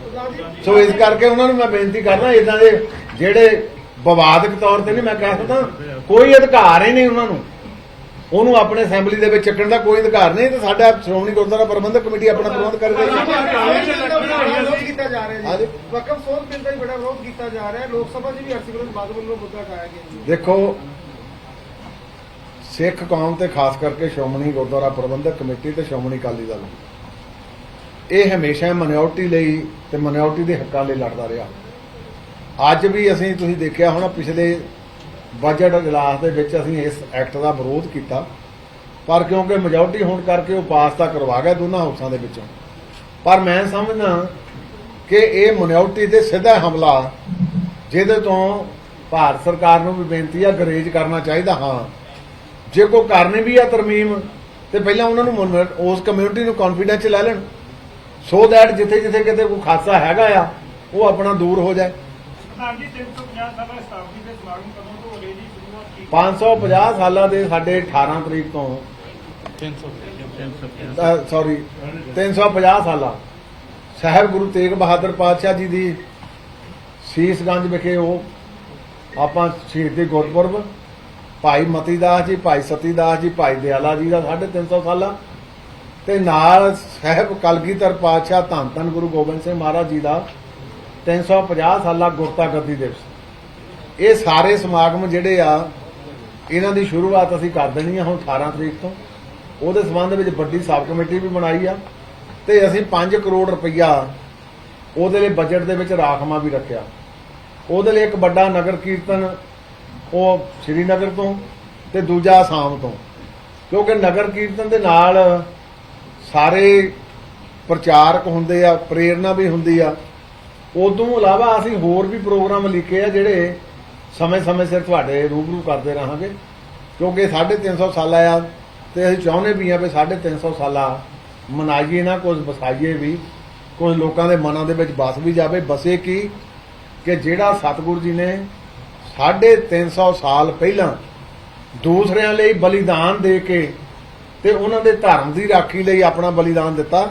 ਸੋ ਇਸ ਕਰਕੇ ਉਹਨਾਂ ਨੂੰ ਮੈਂ ਬੇਨਤੀ ਕਰਦਾ ਇਦਾਂ ਦੇ ਜਿਹੜੇ ਵਿਵਾਦਕ ਤੌਰ ਤੇ ਨਹੀਂ, ਮੈਂ ਕਹਿ ਸਕਦਾ, ਕੋਈ ਅਧਿਕਾਰ ਹੀ ਨਹੀਂ ਉਹਨਾਂ ਨੂੰ। ਉਹਨੂੰ ਆਪਣੇ ਅਸੈਂਬਲੀ ਦੇ ਵਿੱਚ ਚੱਕਣ ਦਾ ਕੋਈ ਅਧਿਕਾਰ ਨਹੀਂ ਤੇ ਸਾਡਾ ਸ਼੍ਰੋਮਣੀ ਗੁਰਦੁਆਰਾ ਪ੍ਰਬੰਧਕ ਕਮੇਟੀ ਆਪਣਾ ਪ੍ਰਬੰਧ ਕਰ ਰਹੀ ਹੈ। ਵਕਫ ਸੋਧ ਬਿੱਲ ਦਾ ਹੀ ਬੜਾ ਵਿਰੋਧ ਕੀਤਾ ਜਾ ਰਿਹਾ। ਹੈ ਲੋਕ ਸਭਾ 'ਚ ਵੀ ਹਰਸਿਮਰਤ ਬਾਦਲ ਵੱਲੋਂ ਮੁੱਦਾ ਉਠਾਇਆ ਗਿਆ ਦੇਖੋ ਸਿੱਖ ਕੌਮ ਤੇ ਖਾਸ ਕਰਕੇ ਸ਼੍ਰੋਮਣੀ ਗੁਰਦੁਆਰਾ ਪ੍ਰਬੰਧਕ ਕਮੇਟੀ ਤੇ ਸ਼੍ਰੋਮਣੀ ਅਕਾਲੀ ਦਲ। ਇਹ ਹਮੇਸ਼ਾ ਮਨਿਓਰਟੀ ਲਈ ਤੇ ਮਨਿਓਰਟੀ ਦੇ ਹੱਕਾਂ ਲਈ ਲੜਦਾ ਰਿਹਾ। ਅੱਜ ਵੀ ਅਸੀਂ ਤੁਸੀਂ ਦੇਖਿਆ ਹੋਣਾ ਪਿਛਲੇ ਬਜਟ ਇਜਲਾਸ ਦੇ ਵਿੱਚ ਅਸੀਂ ਇਸ ਐਕਟ ਦਾ ਵਿਰੋਧ ਕੀਤਾ, ਪਰ ਕਿਉਂਕਿ ਮੈਜੋਰਟੀ ਹੋਣ ਕਰਕੇ ਉਹ ਪਾਸ ਤਾਂ ਕਰਵਾ ਗਿਆ ਦੋਨਾਂ ਹਾਊਸਾਂ ਦੇ ਵਿੱਚੋਂ। ਪਰ ਮੈਂ ਸਮਝਦਾ ਕਿ ਇਹ ਮਨਿਓਰਟੀ ਤੇ ਸਿੱਧਾ ਹਮਲਾ, ਜਿਹਦੇ ਤੋਂ ਭਾਰਤ ਸਰਕਾਰ ਨੂੰ ਵੀ ਬੇਨਤੀ ਆ ਗਰੇਜ ਕਰਨਾ ਚਾਹੀਦਾ, ਹਾਂ। ਜੇ ਕੋਈ ਕਰਨੀ ਵੀ ਆ ਤਰਮੀਮ, ਤੇ ਪਹਿਲਾਂ ਉਹਨਾਂ ਨੂੰ ਉਸ ਕਮਿਊਨਿਟੀ ਨੂੰ ਕੌਨਫੀਡੈਂਸ ਚ ਲੈ ਲੈਣ। ਸੋ ਦੈਟ ਜਿੱਥੇ ਜਿੱਥੇ ਕਿਤੇ ਕੋਈ ਖਾਸਾ ਹੈਗਾ ਆ, ਉਹ ਆਪਣਾ ਦੂਰ ਹੋ ਜਾਏ। ਪ੍ਰਧਾਨ ਜੀ 350 ਸਭਾ ਸਤਾਬਦੀ ਦੇ ਸਮਾਗਮ ਕਦੋਂ ਤੋਂ ਹੋ ਰਹੇ ਜੀ ਸ਼ੁਰੂਆਤ ਕੀ 550 ਸਾਲਾਂ ਦੇ ਸਾਡੇ 18 ਤਰੀਕ ਤੋਂ 300 ਸੌਰੀ 350 ਸਾਲਾਂ ਸਾਹਿਬ ਗੁਰੂ ਤੇਗ ਬਹਾਦਰ ਪਾਤਸ਼ਾਹ ਜੀ ਦੀ ਸੀਸਗੰਜ ਵਿਖੇ ਉਹ ਆਪਾਂ ਸ਼ਹੀਦੀ ਗੁਰਪੁਰਬ ਭਾਈ ਮਤੀ ਦਾਸ ਜੀ ਭਾਈ ਸਤੀ ਦਾਸ ਜੀ ਭਾਈ ਦਿਆਲਾ ਜੀ ਦਾ 350 ਸਾਲਾਂ ਤੇ ਨਾਲ ਸਾਹਿਬ ਕਲਗੀਧਰ ਪਾਤਸ਼ਾਹ ਧੰਨ ਧੰਨ ਗੁਰੂ ਗੋਬਿੰਦ ਸਿੰਘ ਮਹਾਰਾਜ ਜੀ ਦਾ 350 ਸਾਲਾ ਗੁਰਤਾ ਗੱਦੀ ਦਿਵਸ। ਇਹ ਸਾਰੇ ਸਮਾਗਮ ਜਿਹੜੇ ਆ ਇਹਨਾਂ ਦੀ ਸ਼ੁਰੂਆਤ ਅਸੀਂ ਕਰ ਦੇਣੀ ਆ ਹੁਣ 18 ਤਰੀਕ ਤੋਂ। ਉਹਦੇ ਸਬੰਧ ਵਿੱਚ ਵੱਡੀ ਸਬ ਕਮੇਟੀ ਵੀ ਬਣਾਈ ਆ ਤੇ ਅਸੀਂ 5 ਕਰੋੜ ਰੁਪਈਆ ਉਹਦੇ ਲਈ ਬਜਟ ਦੇ ਵਿੱਚ ਰਾਖਮਾ ਵੀ ਰੱਖਿਆ। ਉਹਦੇ ਲਈ ਇੱਕ ਵੱਡਾ ਨਗਰ ਕੀਰਤਨ ਉਹ ਸ਼੍ਰੀਨਗਰ ਤੋਂ ਤੇ ਦੂਜਾ ਆਸਾਮ ਤੋਂ। ਕਿਉਂਕਿ ਨਗਰ ਕੀਰਤਨ ਦੇ ਨਾਲ ਸਾਰੇ ਪ੍ਰਚਾਰਕ ਹੁੰਦੇ ਆ, ਪ੍ਰੇਰਣਾ ਵੀ ਹੁੰਦੀ ਆ। ਉਦੋਂ ਇਲਾਵਾ ਅਸੀਂ ਹੋਰ ਵੀ ਪ੍ਰੋਗਰਾਮ ਲਿਖੇ ਆ ਜਿਹੜੇ ਸਮੇਂ-ਸਮੇਂ ਸਿਰ ਤੁਹਾਡੇ ਰੂਬਰੂ ਕਰਦੇ ਰਹਾਂਗੇ, ਕਿਉਂਕਿ 350 ਸਾਲਾ ਆ ਤੇ ਅਸੀਂ ਚਾਹੁੰਦੇ ਵੀ ਆ ਵੀ 350 ਸਾਲਾ ਮਨਾਈਏ ਨਾ, ਕੁਝ ਵਸਾਈਏ ਵੀ, ਕੁਝ ਲੋਕਾਂ ਦੇ ਮਨਾਂ ਦੇ ਵਿੱਚ ਬਸ ਵੀ ਜਾਵੇ। ਬਸੇ ਕੀ ਕਿ ਜਿਹੜਾ ਸਤਿਗੁਰੂ ਜੀ ਨੇ 350 ਸਾਲ ਪਹਿਲਾਂ ਦੂਸਰਿਆਂ ਲਈ ਬਲੀਦਾਨ ਦੇ ਕੇ ਤੇ ਉਹਨਾਂ ਦੇ ਧਰਮ ਦੀ ਰਾਖੀ ਲਈ ਆਪਣਾ ਬਲੀਦਾਨ ਦਿੱਤਾ,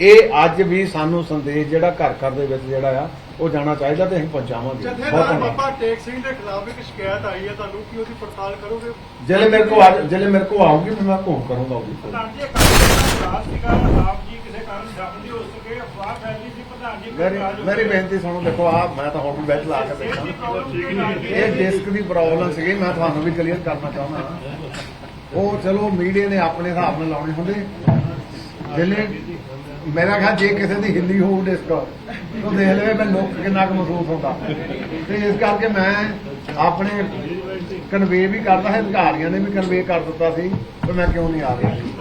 ਇਹ ਅੱਜ ਵੀ ਸਾਨੂੰ ਸੰਦੇਸ਼ ਜਿਹੜਾ ਘਰ ਘਰ ਦੇ ਵਿੱਚ ਜਿਹੜਾ ਆ ਉਹ ਜਾਣਾ ਚਾਹੀਦਾ ਤੇ ਅਸੀਂ ਪਹੁੰਚਾਵਾਂਗੇ। ਬਹੁਤ ਜਥੇਦਾਰ ਧੰਨਵਾਦ। ਬਾਬਾ ਟੇਕ ਸਿੰਘ ਦੇ ਖਿਲਾਫ ਇੱਕ ਸ਼ਿਕਾਇਤ ਆਈ ਹੈ ਤੁਹਾਨੂੰ ਕੀ ਉਹਦੀ ਪੜਤਾਲ ਕਰੋਗੇ? ਜਿਹੜੇ ਮੇਰੇ ਕੋ ਜਿਹੜੇ ਮੇਰੇ ਕੋ ਆਉਗੀ ਫਿਰ ਮੈਂ ਘੋਖ ਕਰੂੰਗਾ ਉਹਦੀ ਪ੍ਰਧਾਨ ਜੀ ਸੀਗਾ ਆਪ ਜੀ ਕਿਸੇ ਕਾਰਨ ਜ਼ਖਮ ਨਹੀਂ ਹੋ ਸਕੇ ਅਫਵਾਹ ਫੈਲੀ ਸੀ ਪ੍ਰਧਾਨ ਜੀ ਮੇਰੀ ਮੇਰੀ ਬੇਨਤੀ ਸੁਣੋ ਦੇਖੋ ਆ ਮੈਂ ਤਾਂ ਹੁਣ ਵੀ ਬੈਠ ਲਾ ਕੇ ਸਿਹਤ ਦੀ ਬੈਠਾ। ਪ੍ਰੋਬਲਮ ਸੀ ਪ੍ਰਧਾਨ ਜੀ ਇਹ ਡਿਸਕ ਦੀ ਪ੍ਰੋਬਲਮ ਸੀਗੀ ਮੈਂ ਤੁਹਾਨੂੰ ਵੀ ਕਲੀਅਰ ਕਰਨਾ ਚਾਹੁੰਦਾ ਉਹ ਚਲੋ ਮੀਡੀਆ ਨੇ ਆਪਣੇ ਹਿਸਾਬ ਨਾਲ ਲਾਉਣੇ ਹੁੰਦੇ। ਜਿਲੇ ਮੇਰਾ ਖਿਆਲ ਜੇ ਕਿਸੇ ਦੀ ਹਿੱਲੀ ਹੋਊ ਡਿਸਕ ਤਾਂ ਦੇਖ ਲਵੇ ਮੈਂ ਲੋਕ ਕਿੰਨਾ ਕੁ ਮਹਿਸੂਸ ਹੁੰਦਾ। ਤੇ ਇਸ ਕਰਕੇ ਮੈਂ ਆਪਣੇ ਕਨਵੇ ਵੀ ਕਰਦਾ ਹੈ ਅਧਿਕਾਰੀਆਂ ਨੇ ਵੀ ਕਨਵੇ ਕਰ ਦਿੱਤਾ ਸੀ ਤੇ ਮੈਂ ਕਿਉਂ ਨਹੀਂ ਆ ਰਿਹਾ।